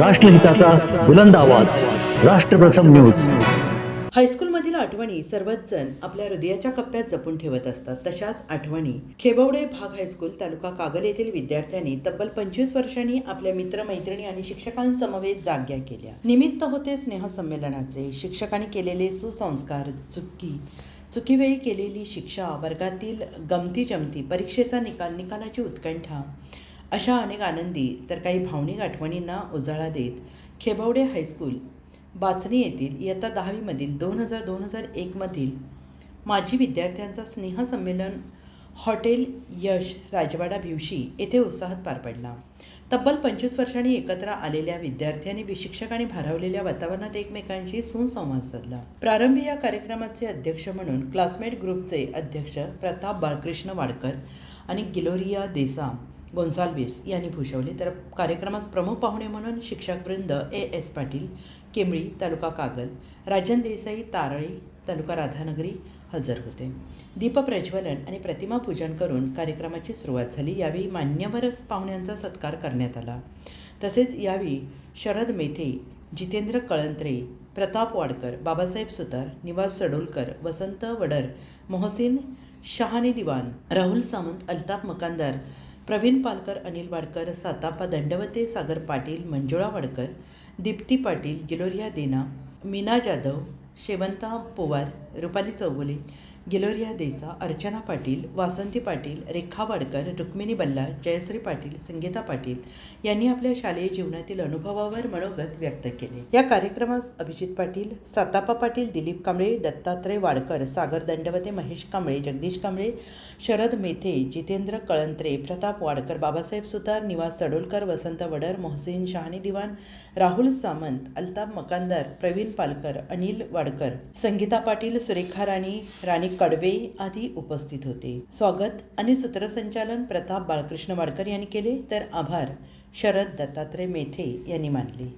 राष्ट्रहिताचा बुलंद आवाज. राष्ट्रप्रथम न्यूज. हायस्कूलमधील आठवणी सर्वच जण आपल्या हृदयाच्या कप्प्यात जपून ठेवत असतात. तशाच आठवणी खेबवडे भाग हायस्कूल तालुका कागल येथील विद्यार्थ्यांनी तब्बल पंचवीस वर्षांनी आपल्या मित्रमैत्रिणी आणि शिक्षकांसमवेत जाग्या केल्या. निमित्त होते स्नेह संमेलनाचे. शिक्षकांनी केलेले सुसंस्कार चुकी चुकीवेळी केलेली शिक्षा वर्गातील गमती जमती परीक्षेचा निकाल निकालाची उत्कंठा अशा अनेक आनंदी तर काही भावनिक आठवणींना उजाळा देत खेबवडे हायस्कूल बाचणी येथील इयत्ता दहावीमधील दोन हजार दोन हजार एकमधील माजी विद्यार्थ्यांचा स्नेहसंमेलन हॉटेल यश राजवाडा भिवशी येथे उत्साहात पार पडला. तब्बल पंचवीस वर्षांनी एकत्र आलेल्या विद्यार्थ्यांनी आणि शिक्षकांनी भारावलेल्या वातावरणात एकमेकांशी सुसंवाद साधला. प्रारंभी या कार्यक्रमाचे अध्यक्ष म्हणून क्लासमेट ग्रुपचे अध्यक्ष प्रताप बाळकृष्ण वाडकर आणि गिलोरिया देसा गोन्साल्विस यांनी भूषवले. तर कार्यक्रमास प्रमुख पाहुणे म्हणून शिक्षकवृंद ए. एस. पाटील केंबळी तालुका कागल राजन देसाई तारळी तालुका राधानगरी हजर होते. दीपप्रज्वलन आणि प्रतिमा पूजन करून कार्यक्रमाची सुरुवात झाली. यावेळी मान्यवर पाहुण्यांचा सत्कार करण्यात आला. तसेच यावेळी शरद मेथे जितेंद्र कळंत्रे प्रताप वाडकर बाबासाहेब सुतार निवास सडोलकर वसंत वडर मोहसिन शहाने दिवान राहुल सावंत अल्ताफ मकानदार प्रवीण पालकर अनिल वाडकर सातापा दंडवते सागर पाटील मंजुळा वाडकर दीप्ती पाटील गिलोरिया देना मीना जाधव शेवंता पोवार रुपाली चौगुले गिलोरिया देसा अर्चना पाटील वासंती पाटील रेखा वाडकर रुक्मिणी बल्लाळ जयश्री पाटील संगीता पाटील यांनी आपल्या शालेय जीवनातील अनुभवावर मनोगत व्यक्त केले. या कार्यक्रमास अभिजित पाटील सातापा पाटील दिलीप कांबळे दत्तात्रय वाडकर सागर दंडवते महेश कांबळे जगदीश कांबळे शरद मेथे जितेंद्र कळंत्रे प्रताप वाडकर बाबासाहेब सुतार निवास सडोलकर वसंत वडर मोहसिन शहानी दिवान राहुल सामंत अल्ताफ मकानदार प्रवीण पालकर अनिल वाडकर संगीता पाटील सुरेखा राणी राणी कडवे आदी उपस्थित होते. स्वागत आणि सूत्रसंचालन प्रताप बाळकृष्ण वाडकर यांनी केले तर आभार. शरद दत्तात्रय मेथे यांनी मानले.